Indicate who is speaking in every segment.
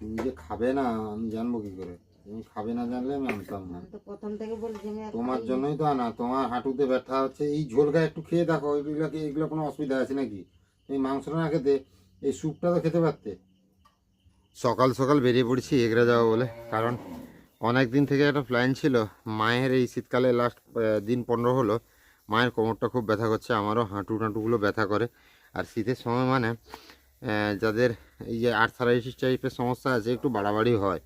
Speaker 1: তুমি যে খাবে না আমি জানব কি করে? তুমি খাবে না জানলে আমি আনতাম না।
Speaker 2: প্রথম থেকে বলছি
Speaker 1: তোমার জন্যই তো আনা তোমার হাঁটুতে ব্যথা হচ্ছে এই ঝোলটা একটু খেয়ে দেখো এগুলো কি এগুলো কোনো অসুবিধা আছে নাকি? তুমি মাংসটা না খেতে এই স্যুপটা তো খেতে পারতে। সকাল সকাল বেরিয়ে পড়ছি এগড়ে যাব বলে কারণ অনেক দিন থেকে একটা প্ল্যান ছিল মায়ের এই শীতকালে লাস্ট দিন পনেরো হলো মায়ের কোমরটা খুব ব্যথা করছে আমারও হাঁটু টাঁটুগুলো ব্যথা করে। আর শীতের সময় মানে যাদের এই যে আর্থারাইটিস টাইপের সমস্যা আছে, একটু বাড়াবাড়ি হয়।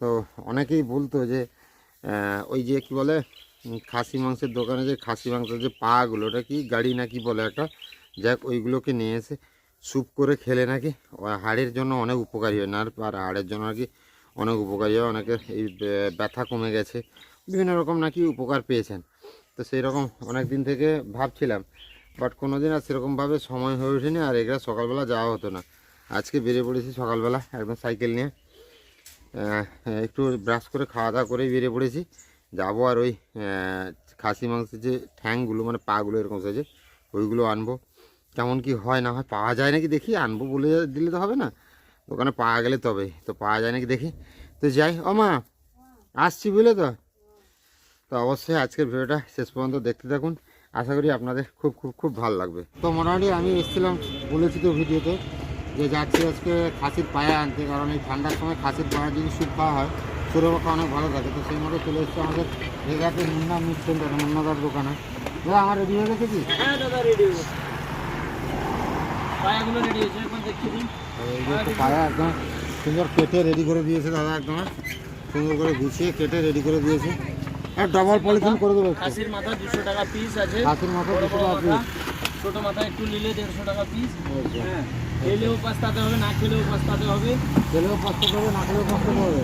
Speaker 1: তো অনেকেই বলতো যে ওই যে কি বলে খাসি মাংসের দোকানে যে খাসি মাংসের যে পাগুলো, ওটা কি গাড়ি নাকি বলে একটা? যাক, ওইগুলোকে নিয়ে এসে স্যুপ করে খেলে নাকি? হাড়ের জন্য অনেক উপকারী হয়। না, আর হাড়ের জন্য নাকি অনেক উপকারী হয়। অনেকের এই ব্যথা কমে গেছে। বিভিন্ন রকম নাকি উপকার পেয়েছেন। তো সেই রকম অনেক দিন থেকে ভাবছিলাম। বাট কোনো দিন আর সেরকমভাবে সময় হয়ে ওঠেনি। আর এগুলো সকালবেলা যাওয়া হতো না। আজকে বেরিয়ে পড়েছি সকালবেলা, একদম সাইকেল নিয়ে। একটু ব্রাশ করে খাওয়া দাওয়া করেই বেরিয়ে পড়েছি। যাব আর ওই খাসি মাংসের যে ঠ্যাংগুলো মানে পাগুলো এরকম সাইজে ওইগুলো আনব। কেমন কি হয় না হয়, পাওয়া যায় নাকি দেখি, আনব বলে দিলে তো হবে না। দোকানে পাওয়া গেলে তবে তো পাওয়া যায় নাকি দেখি। তো যাই, ও মা, আসছি বুঝলে তো? তো অবশ্যই আজকের ভিডিওটা শেষ পর্যন্ত দেখতে থাকুন। আশা করি আপনাদের খুব খুব খুব ভালো লাগবে। তো মোটামুটি আমি এসেছিলাম বলেছি তো ভিডিওতে যে যাচ্ছি আজকে খাসির পায়া আনতে কারণ এই ঠান্ডার সময় খাসির পায়া যদি স্যুপ খাওয়া হয় শরীর পক্ষে অনেক ভালো থাকে। তো সেই মতো চলে এসেছে আমাদের রেগাতে মুন্না মিট সেন্টার মুন্নাদার দোকানে। দাদা আমার রেডি হয়ে গেছে কি?
Speaker 3: হ্যাঁ দাদা রেডি পায়াগুলো রেডি হয়েছে এখন
Speaker 1: পায়া একদম সুন্দর কেটে রেডি করে দিয়েছে দাদা একদম। সুন্দর করে গুছিয়ে কেটে রেডি করে দিয়েছে। আর ডবল পলিথিন করে দেবো
Speaker 3: খাসির মাথা দুশো টাকা পিস আছে।
Speaker 1: খাসির মাথা দুশো টাকা
Speaker 3: মাথা ছোট মাথা একটু নিলে দেড়শো টাকা পিস। হ্যাঁ খেলেও পাস্তাতে হবে না খেলেও পাস্তাতে হবে।
Speaker 1: খেলেও কষ্ট করবে না খেলেও কষ্ট করবে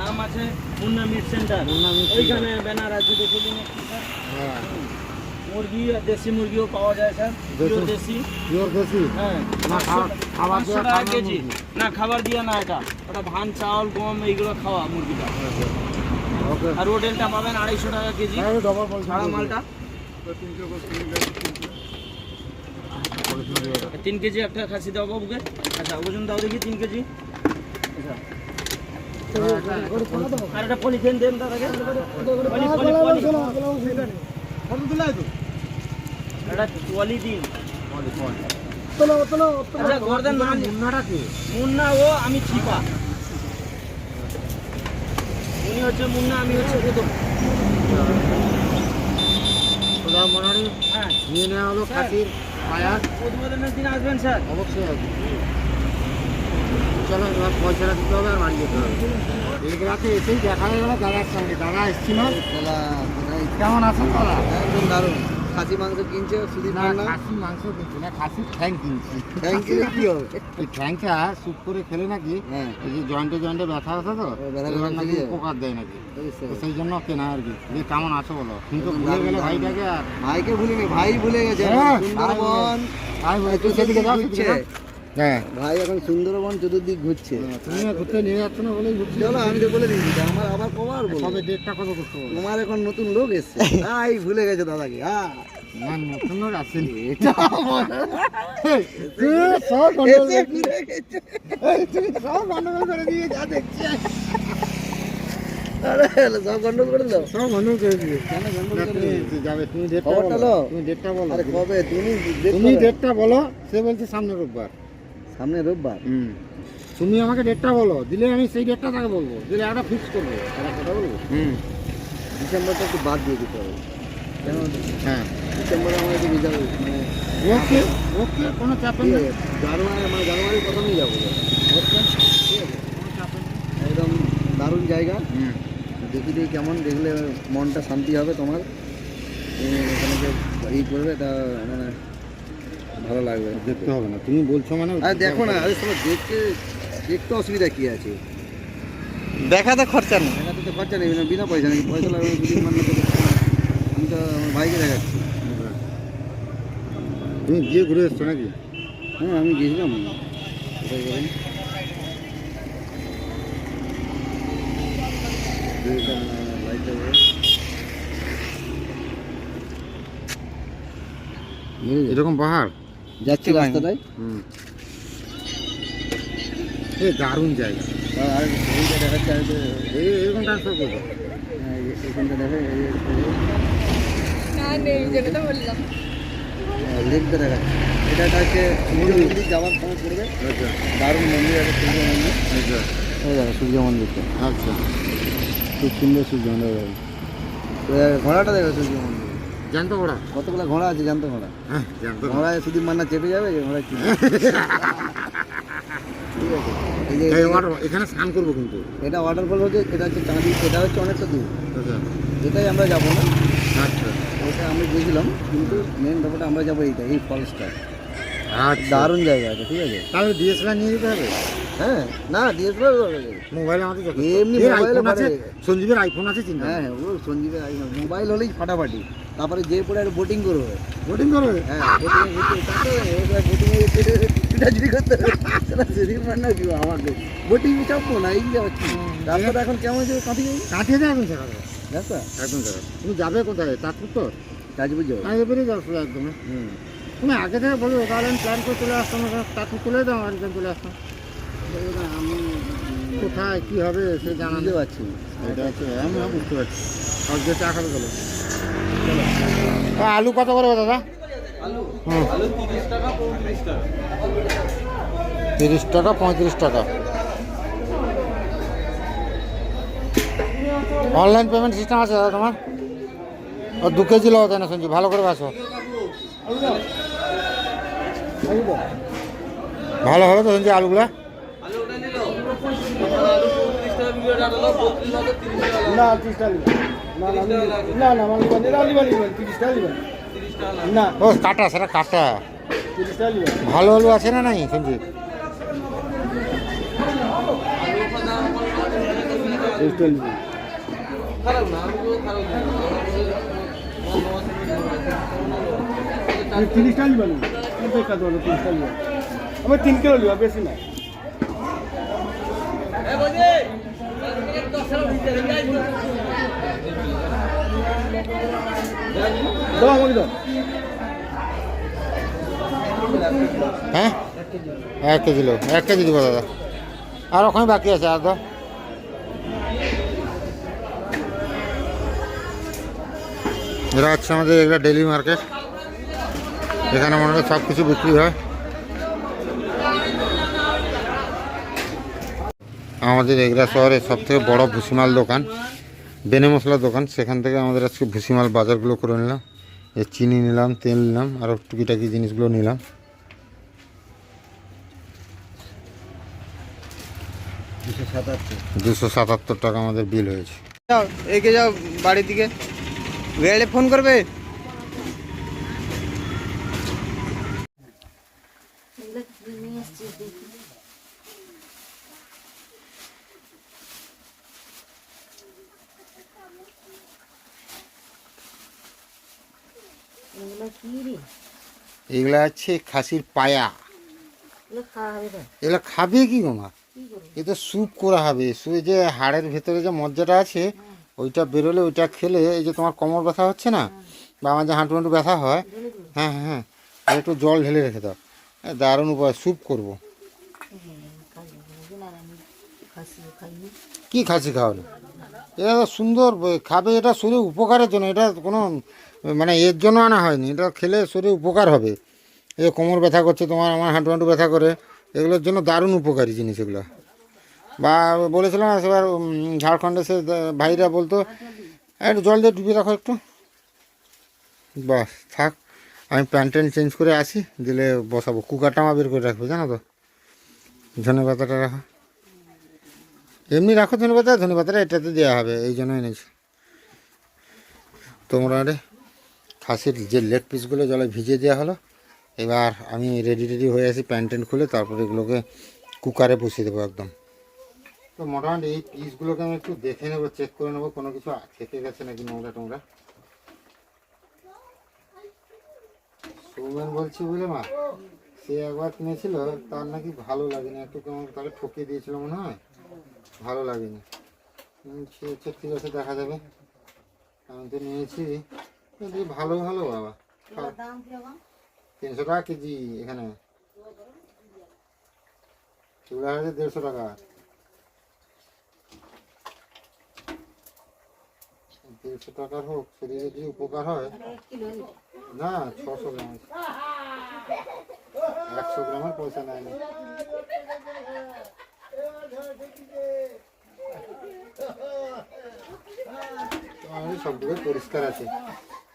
Speaker 3: নাম আছে মুন্না মিট সেন্টার। ওইখানে ব্যানার আছে দেখে দিন একটু
Speaker 1: হ্যাঁ।
Speaker 3: মুরগি আর দেশি মুরগিও পাওয়া যায় স্যার। পিওর
Speaker 1: দেশি?
Speaker 3: দেশি
Speaker 1: পিওর দেশি?
Speaker 3: হ্যাঁ।
Speaker 1: না খাবার দেওয়া
Speaker 3: টাকা কেজি। না খাবার দিয়ে না এটা। ওটা ধান চাউল গম এইগুলো খাওয়া মুরগিটা। আর হোটেলটা পাবেন আড়াইশো টাকা কেজি।
Speaker 1: হ্যাঁ
Speaker 3: ছাড়া মালটা। তিন কেজি একটা খাসি দাও বাবুকে। আচ্ছা ওজন দাও দেখি তিন কেজি। আচ্ছা। আর একটা পলিথিন দেন দাদাকে। একটা দিন। আচ্ছা মুন্না ও আমি ছিপা উনি হচ্ছে মুন্না আমি হচ্ছে
Speaker 1: মনে হয়
Speaker 3: হ্যাঁ।
Speaker 1: নিয়ে নেওয়া হলো খাসির।
Speaker 3: উদ্বোধনের দিন আসবেন স্যার।
Speaker 1: অবশ্যই আছে চলো এবার পয়সাটা দিতে হবে আর বাড়ি যেতে হবে। রাতে এসেই দেখা হয়ে গেল দাদার সঙ্গে। দাদা এসেছিল? কেমন আছেন দাদা?
Speaker 4: একদম দারুণ। খাসি মাংস কিনছে সুদীপ
Speaker 1: না খাসি মাংস কিনছি না খাসি ঠ্যাং কিনছি।
Speaker 4: ঠ্যাং কিনে কি হবে?
Speaker 1: এই ঠ্যাংটা স্যুপ করে খেলে নাকি
Speaker 4: হ্যাঁ।
Speaker 1: এই যে জয়েন্টে জয়েন্টে ব্যথা আছে তো নাকি উপকার দেয় নাকি। সেই জন্য কেনা আর কি। যে কেমন আছো বলো? কিন্তু ভুলে গেলে ভাইটাকে আর
Speaker 4: ভাইকে ভুলেনি ভাই ভুলে গেছে।
Speaker 1: হ্যাঁ,
Speaker 4: সুন্দরবন।
Speaker 1: ভাই তুই সেদিকে যাও। হ্যাঁ।
Speaker 4: ভাই এখন সুন্দরবন চতুর্দিক ঘুরছে।
Speaker 1: তুমি ঘুরতে নিয়ে যাচ্ছ না বলেই ঘুরছি?
Speaker 4: চলো আমি তো বলে দিয়েছি আমার আবার কবার
Speaker 1: ডেটটা কত করতে
Speaker 4: তোমার এখন নতুন লোক এসছে। আই ভুলে গেছে দাদাকে হ্যাঁ।
Speaker 1: তুই তুই তুমি ডেটটা বলো। সে বলছে সামনে রোববার।
Speaker 4: সামনে রোববার।
Speaker 1: হুম। তুমি আমাকে ডেটটা বলো দিলে আমি সেই ডেটটা তাকে বলব দিলে একটা ফিক্স করব একটা কথা বলব? হুম।
Speaker 4: ডিসেম্বরটা একটু বাদ দিয়ে দিতে হবে। কেন?
Speaker 1: হ্যাঁ।
Speaker 4: ডিসেম্বরে আমরা একটু রিজার্ভ মানে
Speaker 1: ওকে ওকে কোনো চাপ নেই।
Speaker 4: জানুয়ারি মানে জানুয়ারি প্রথমেই যাব।
Speaker 1: ওকে।
Speaker 4: একদম দারুণ জায়গা।
Speaker 1: হুম।
Speaker 4: দেখি দেখি কেমন দেখলে মনটা শান্তি হবে তোমার। তুমি এখানে যে ই করবে তা মানে ভালো লাগবে।
Speaker 1: দেখতে হবে না তুমি বলছো মানে
Speaker 4: আর দেখো না আরে তোমার দেখতে দেখতে অসুবিধা কি আছে?
Speaker 3: দেখাতে খরচা নেই।
Speaker 4: দেখাতে তো খরচা নেই বিনা পয়সা নেই পয়সা লাগবে মানে আমি তো আমার ভাইকে দেখাচ্ছি।
Speaker 1: তুমি গিয়ে ঘুরে এসছো নাকি?
Speaker 4: হ্যাঁ আমি গিয়েছিলাম। কোথায় গেলাম?
Speaker 1: এরকম পাহাড়?
Speaker 4: যাচ্ছি রাস্তাটায়।
Speaker 1: হুম। এ দারুণ জায়গা।
Speaker 4: আর এইটা দেখাচ্ছে
Speaker 1: এরকম ট্রান্সফার করব
Speaker 4: দেখে এটা হচ্ছে মন্দির। যাওয়ার সময় পড়বে।
Speaker 1: আচ্ছা।
Speaker 4: দারুণ মন্দির আছে সূর্য মন্দির।
Speaker 1: আচ্ছা।
Speaker 4: সূর্য মন্দিরটা।
Speaker 1: আচ্ছা।
Speaker 4: খুব সুন্দর সূর্য মন্দির। ঘোড়াটা দেখো সূর্য মন্দির।
Speaker 1: জানতো ঘোড়া?
Speaker 4: কতগুলো ঘোড়া আছে জ্যান্ত ঘোড়া?
Speaker 1: হ্যাঁ
Speaker 4: ঘোড়ায় সুদীপ মান্না চেপে যাবে ঘোড়া ঠিক আছে।
Speaker 1: এখানে স্নান করব কিন্তু।
Speaker 4: এটা ওয়াটারফল হচ্ছে এটা হচ্ছে চাঁদি এটা হচ্ছে অনেকটা দূর।
Speaker 1: আচ্ছা।
Speaker 4: এটাই আমরা যাব না।
Speaker 1: আচ্ছা।
Speaker 4: ওটা আমরা গেছিলাম কিন্তু মেন ব্যাপারটা আমরা যাব এইটা এই ফলসটা দারুণ জায়গা আছে ঠিক আছে?
Speaker 1: তাহলে ডিএসএলআর নিয়ে যেতে হবে?
Speaker 4: হ্যাঁ না ডিএসএলআর
Speaker 1: মোবাইল আমাদের
Speaker 4: এমনি
Speaker 1: আইফোন আছে
Speaker 4: পারে।
Speaker 1: সঞ্জীবের আইফোন আছে চিন্তা
Speaker 4: হ্যাঁ হ্যাঁ ও সঞ্জীবের মোবাইল হলেই ফাটাফাটি। তারপরে যে পরে আর বোটিং করবে।
Speaker 1: বোটিং করবে?
Speaker 4: হ্যাঁ বোটিং বোটিং করতে আমাকে। চাপবো না এই যাচ্ছি। রাস্তাটা এখন কেমন যাই
Speaker 1: কাটিয়ে দেয় একদম তুমি যাবে কোথায়? তারপর তো?
Speaker 4: রাজপুর যাব।
Speaker 1: যাও একদম।
Speaker 4: হুম।
Speaker 1: তুমি আগে থেকে বলো তাহলে আমি প্ল্যান করে চলে আসতাম তারপর চলে দাও আর চলে আসতাম
Speaker 4: আমি
Speaker 1: কোথায় কী হবে সে জানা
Speaker 4: বুঝতে
Speaker 1: নেই
Speaker 4: পারছি।
Speaker 1: এটা হচ্ছে আমি বুঝতে পারছি। আর যে চা খাবে চলো। আলু কত করে দাদা?
Speaker 3: তিরিশ টাকা পঁয়ত্রিশ টাকা।
Speaker 1: অনলাইন পেমেন্ট সিস্টেম আছে দাদা তোমার? দু কেজি লোক তাই না শুনছি। ভালো করে বাসো ভালো হবে তো শুনছি আলুগুলা?
Speaker 5: না তিরিশ টাকা নিবেন। না না না
Speaker 1: ও কাটা সেটা কাটা ভালো আলু আছে না নাই
Speaker 5: নিবেন
Speaker 3: খারাপ না আলু খারাপ না
Speaker 5: আমি তিরিশ তিন বেশি
Speaker 1: হ্যাঁ? এক কেজি লোক, এক কেজি দিব দাদা। আর ওখানে বাকি আছে, আর আমাদের এগুলো ডেলি মার্কেট। এখানে মনে হয় সব কিছু বিক্রি হয়। আমাদের এগরা শহরের সব থেকে বড় ভুসিমাল দোকান, বেনে মশলার দোকান। সেখান থেকে আমাদের আজকে ভুসিমাল বাজারগুলো করে নিলাম। এই চিনি নিলাম, তেল নিলাম আরও টুকিটাকি জিনিসগুলো নিলাম।
Speaker 4: দুশো সাতাত্তর
Speaker 1: টাকা আমাদের বিল হয়েছে।
Speaker 4: যাও বাড়ির দিকে। ফোন করবে
Speaker 2: এগুলো কি নিয়ে এসছিস দেখি এগুলো
Speaker 1: হচ্ছে খাসির পায়া।
Speaker 2: এগুলো
Speaker 1: খাবে কি গো মা? এ তো স্যুপ করা হবে। শুয়ে যে হাড়ের ভেতরে যে মজ্জাটা আছে ওইটা বেরোলে ওইটা খেলে এই যে তোমার কোমর ব্যথা হচ্ছে না বা আমার যে হাঁটু হাঁটু ব্যথা হয় হ্যাঁ হ্যাঁ হ্যাঁ। একটু জল ঢেলে রেখে দাও। দারুণ উপায় স্যুপ করব। কি খাসি খাওয়ানো এটা সুন্দর খাবে এটা শরীর উপকারের জন্য এটা কোনো মানে এর জন্য আনা হয়নি। এটা খেলে শরীর উপকার হবে। যে কোমর ব্যথা করছে তোমার, আমার হাঁটু হাঁটু ব্যথা করে। এগুলোর জন্য দারুণ উপকারী জিনিস এগুলো। বা বলেছিলাম সেবার ঝাড়খণ্ডে সে ভাইরা বলতো, একটু জল দিয়ে ডুবিয়ে রাখো একটু। বাস থাক, আমি প্যান্ট ট্যান্ট চেঞ্জ করে আসি, দিলে বসাবো। কুকারটা আমার বের করে রাখবে, জানো তো। ধনে পাতাটা রাখো। এমনি রাখো ধনে পাতা, ধনে পাতাটা এটাতে দেওয়া হবে, এই জন্য এনেছি। তোমরা রে খাসির যে লেগ পিসগুলো জলে ভিজিয়ে দেওয়া হলো, এবার আমি রেডি রেডি হয়ে আসি প্যান্ট ট্যান্ট খুলে, তারপর এগুলোকে কুকারে বসিয়ে দেবো একদম। তো মোটামুটি এই পিসগুলোকে আমি একটু দেখে নেব চেক করে নেব, কোনো কিছু থেকে গেছে নাকি নোংরা টোংরা? সৌমেন বলছি বুঝলে মা, সে একবার কিনেছিল, তার নাকি ভালো লাগেনি, একটু কেমন তাকে ঠকিয়ে দিয়েছিল মনে হয়, ভালো লাগেনি। সে ঠিক আছে, দেখা যাবে। আমি তো নিয়েছি। ভালো ভালো বাবা। তিনশো টাকা কেজি এখানে। এগুলো আছে দেড়শো টাকা। দেড়শো টাকার হোক শরীরে যদি উপকার হয়।
Speaker 2: নিবো।
Speaker 1: না ছশো গ্রাম। একশো গ্রামের পয়সা নেয় না। সবগুলো পরিষ্কার আছে।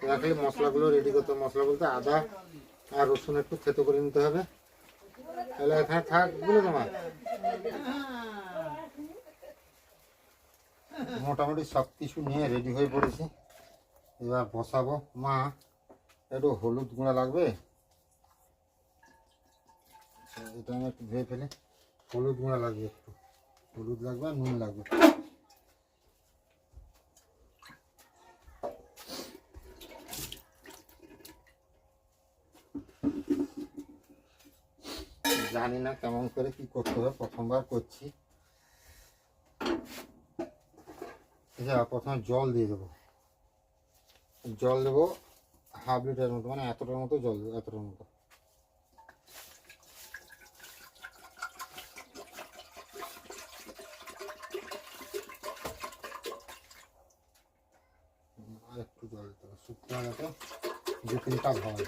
Speaker 1: রাখলে মশলাগুলো রেডি করতে। মশলা বলতে আদা আর রসুন একটু থেতো করে নিতে হবে। তাহলে এখানে থাক বলে তোমার মোটামুটি সব কিছু নিয়ে রেডি হয়ে পড়েছি। এবার বসাবো। মা একটু হলুদ গুঁড়া লাগবে? আচ্ছা, এটা আমি একটু ধুয়ে ফেলে। হলুদ গুঁড়া লাগবে একটু। হলুদ লাগবে আর নুন লাগবে। জানি না কেমন করে কি করতে হবে, প্রথমবার করছি। প্রথমে জল দিয়ে দেবো। জল দেবো হাফ লিটার মতো মানে এতটার মতো জল দেবো, এতটার মতো। একটু জল দু তিনটা ব্যাস,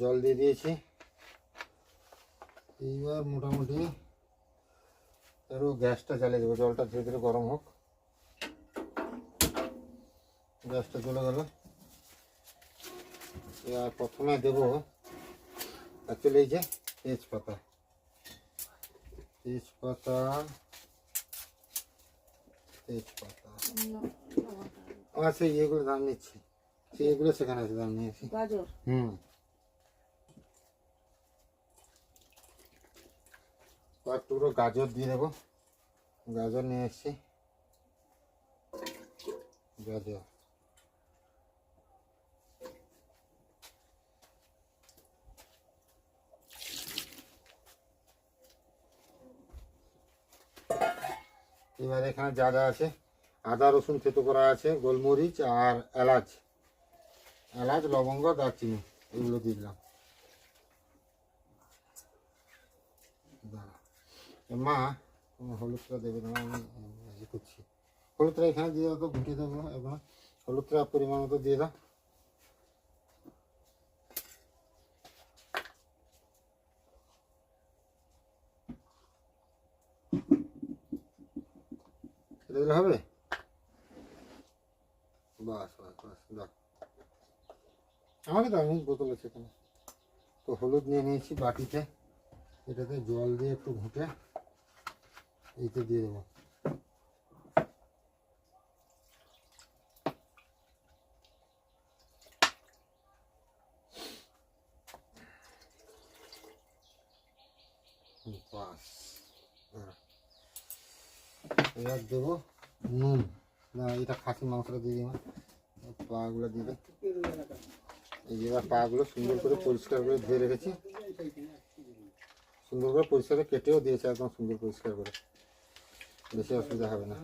Speaker 1: জল দিয়ে দিয়েছি। এইবার মোটামুটি একটু গ্যাসটা জ্বালিয়ে দেবো জলটা ধীরে ধীরে গরম হোক। গ্যাসটা চলে গেল। এবার প্রথমে দেবো অ্যাকচুয়ালি এই যে তেজপাতা। তেজপাতা তেজপাতা। আমার সেই ইয়েগুলো দাম নিচ্ছি। সেই ইয়েগুলো সেখানে আছে দাম নিয়েছি
Speaker 2: গাজর।
Speaker 1: হুম। কয়েক টুকরো গাজর দিয়ে দেবো। গাজর নিয়ে এসছি। গাজর। এবার এখানে যা যা আছে, আদা, রসুন থেতো করা আছে, গোলমরিচ আর এলাচ। এলাচ, লবঙ্গ, দারচিনি, এগুলো দিলাম। মা হলুদটা দেবে না আমি ইয়ে করছি। হলুদটা এখানে দিয়ে দাও তো ঘুটে দেবো এবার হলুদটা পরিমাণ মতো দিয়ে দাও। দিলে হবে? বাস বাস বাস, দাও। আমাকে তো আমি বোতল আছে তো হলুদ নিয়ে নিয়েছি বাটিতে। এটাতে জল দিয়ে একটু ঘুটে। এইতে দিয়ে দেবো বাস। এবার দেবো নুন। না, এটা খাসি মাংসটা দিয়ে দিই পাগুলো দিয়ে দে এই যে এবার পাগুলো সুন্দর করে পরিষ্কার করে ধুয়ে রেখেছি। সুন্দর করে পরিষ্কার করে কেটেও দিয়েছে, একদম সুন্দর পরিষ্কার করে। বেশি অসুবিধা হবে না।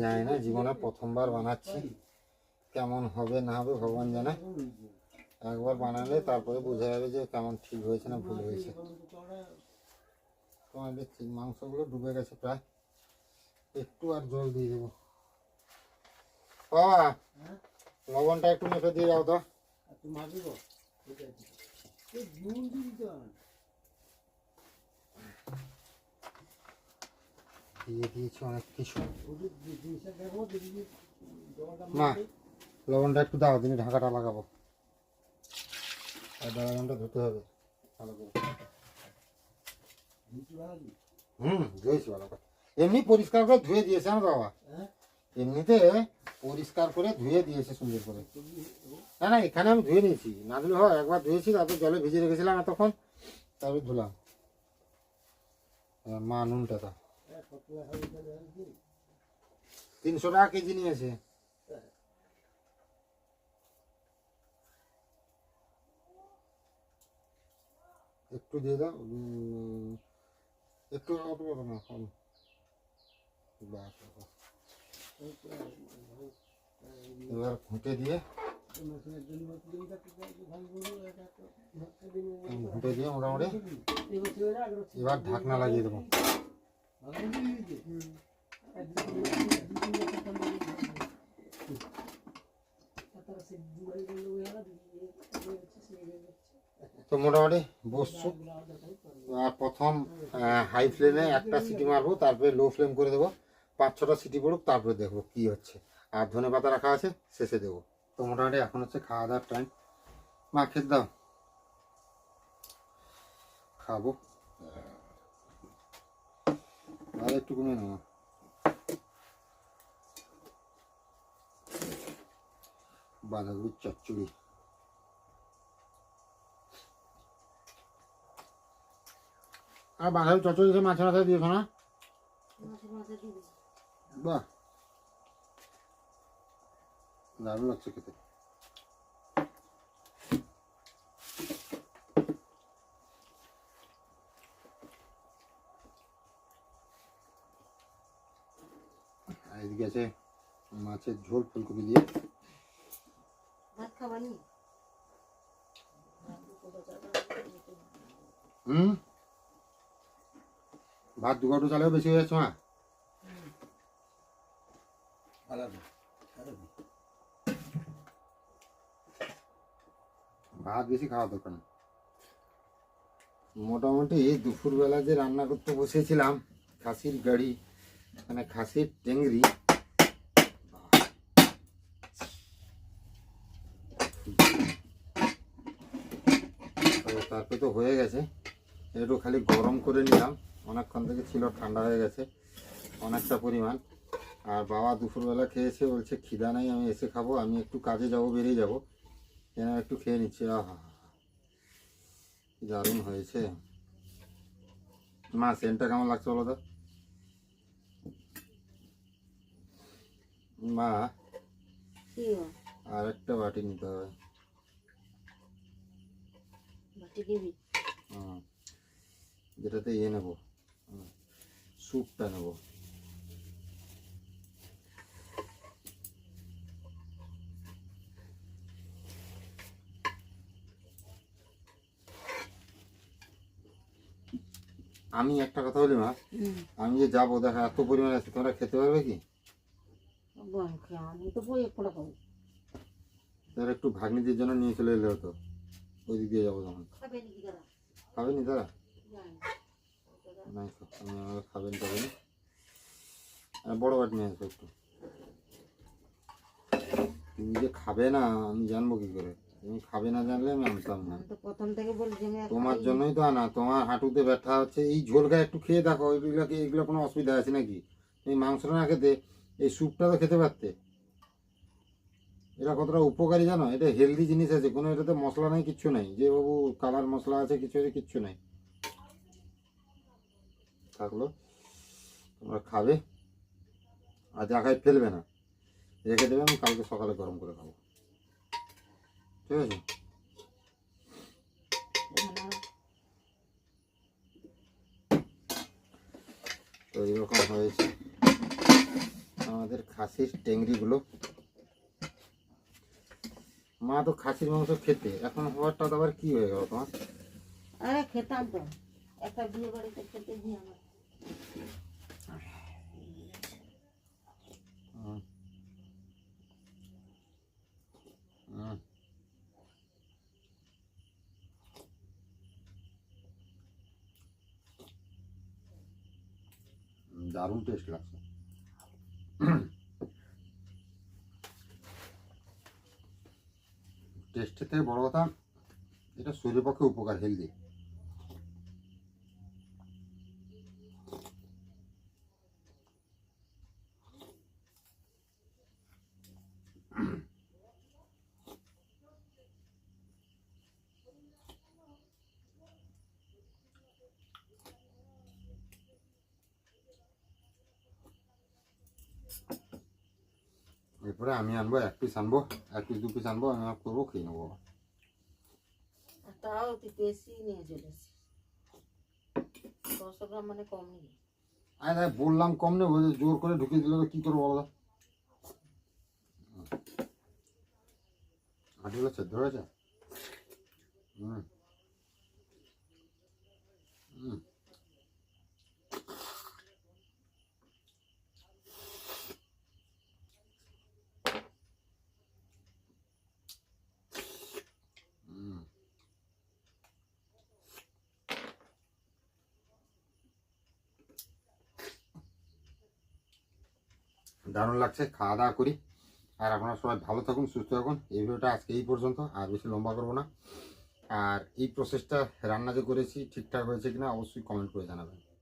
Speaker 1: জানি না, জীবনে প্রথমবার বানাচ্ছি। কেমন হবে, না হবে, ভগবান জানে। একবার বানালে তারপরে বোঝা যাবে যে কেমন ঠিক হয়েছে না ভুল হয়েছে। তোমার দেখছি মাংসগুলো ডুবে গেছে প্রায়। একটু আর জল দিয়ে দেবো। বাবা লবণটা একটু মেপে দিয়ে যাও তো। দিয়ে দিয়েছি অনেক কিছু। মা লবণটা একটু দাও দিনে ঢাকাটা লাগাবো। আর দাদা ঘণ্টা ধুতে হবে ভালো করে। হুম ধুয়েছি ভালো করে। এমনি পরিষ্কার করে ধুয়ে দিয়েছে আমার বাবা। এমনিতে পরিষ্কার করে ধুয়ে দিয়েছে সুন্দর করে। না না, এখানে আমি ধুয়ে নিয়েছি। না ধুলে হয়, একবার ধুয়েছি, তারপর জলে ভিজে রেখেছিলাম এতক্ষণ, তারপর ধুলাম। মা নুনটা দাও। তিনশো টাকা কেজি নিয়েছে। একটু দিয়ে দাও। একটু অল্প না এবার ঘুঁটে দিয়ে ঘুঁটে দিয়ে মোটামুটি এবার ঢাকনা লাগিয়ে দেবো। তো মোটামুটি বসছো। প্রথম হাই ফ্লেমে একটা সিটি মারবো, তারপরে লো ফ্লেম করে দেবো। পাঁচ ছটা সিটি পড়ুক, তারপরে দেখব কি হচ্ছে। আর ধনে পাতা রাখা আছে, শেষে দেবো। তো মোটামুটি এখন হচ্ছে খাওয়া দাওয়ার টাইম মা, খেতে দাও। খাব। একটু কমে নেব বাঁধাকপির চচ্চড়ি। আর বাঁধাকপি চচ্চড়ি মাছের মাথায় দিয়েছ না?
Speaker 2: মাঝে মাঝে দিবি
Speaker 1: বাহ। দারুণ লাগছে খেতে। এদিকে আছে মাছের ঝোল ফুলকপি দিয়ে।
Speaker 2: ভাত খাবানি
Speaker 1: হুম? ভাত দু চালেও বেশি হয়ে যাচ্ছে ভাত বেশি খাওয়া দরকার মোটামুটি দুপুরবেলা যে রান্না করতে বসেছিলাম, খাসির গাড়ি মানে খাসির টেংরি তারপরে তো হয়ে গেছে। একটু খালি গরম করে নিলাম। অনেকক্ষণ থেকে ছিল, ঠান্ডা হয়ে গেছে, অনেকটা পরিমাণ। আর বাবা দুপুরবেলা খেয়েছে, বলছে, খিদা নাই, আমি এসে খাব, আমি একটু কাজে যাব, বেরিয়ে যাব। কেন একটু খেয়ে নিচ্ছি আহা দারুণ হয়েছে। মা সেন্টটা কেমন লাগছে বলো তো? মা আর একটা বাটি নিতে হবে। যেটাতে ইয়ে নেব স্যুপটা নেব। আমি একটা কথা বলি মা। আমি যে যাব দেখা এত পরিমাণ আছে তোমরা খেতে পারবে কি?
Speaker 2: আমি তো বই পড়া খাব।
Speaker 1: তাহলে একটু ভাগ্নিদের জন্য নিয়ে চলে এলে হতো। ওই দিক দিয়ে যাব তখন। খাবেনি তারা? নাই। আমি আমাকে খাবেন খাবেন আর বড় বাটি নিয়ে আসব একটু। তুমি যে খাবে না আমি জানব কি করে? তুমি খাবে না জানলে আমি আনতাম না।
Speaker 2: প্রথম থেকে বলি যে আমি আর
Speaker 1: তোমার জন্যই তো আনা তোমার হাঁটুতে ব্যথা হচ্ছে এই ঝোলটা একটু খেয়ে দেখো এগুলো কি এগুলো কোনো অসুবিধা আছে নাকি? এই মাংসটা না খেতে এই স্যুপটা তো খেতে পারতে। এটা কতটা উপকারী জানো? এটা হেলদি জিনিস আছে কোনো এটাতে মশলা নেই কিচ্ছু নেই। যে বাবু কালার মশলা আছে কিছু আছে কিচ্ছু নেই। থাকল। তোমরা খাবে। আর যা খাই ফেলবে না। রেখে দেবে আমি কালকে সকালে গরম করে খাব। ঠিক আছে? তো এরকম হয়েছে। আমাদের খাসির টেংরিগুলো। মা তো খাসির মাংস খেতে। এখন হওয়ারটা তো আবার কি হয়ে গেল তোমার?
Speaker 2: আরে খেতাম তো। একটা বিয়ে বাড়িতে খেতে গিয়ে আমার
Speaker 1: দারুণ টেস্ট লাগছে। টেস্টের থেকে বড় কথা এটা শরীরের পক্ষে উপকার হেলদি এরপরে আমি আনব এক পিস আনব এক পিস দু পিস আনব আমি করব খেয়ে নেব
Speaker 2: তাও তুই বেশি নিয়ে চলে এসেছিস। ছশো গ্রাম মানে কম নেই
Speaker 1: আরে দেখ বললাম কম নেব জোর করে ঢুকিয়ে দিলে তো কী করব বলো তো? হাঁটিগুলো সেদ্ধ হয়েছে হুম দারুণ লাগছে খাওয়া দাওয়া করি। আর আপনারা সবাই ভালো থাকুন, সুস্থ থাকুন। এই ভিডিওটা আজকে এই পর্যন্ত, আর বেশি লম্বা করব না। আর এই প্রসেসটা রান্না যে করেছি, ঠিকঠাক হয়েছে কিনা অবশ্যই কমেন্ট করে জানাবেন।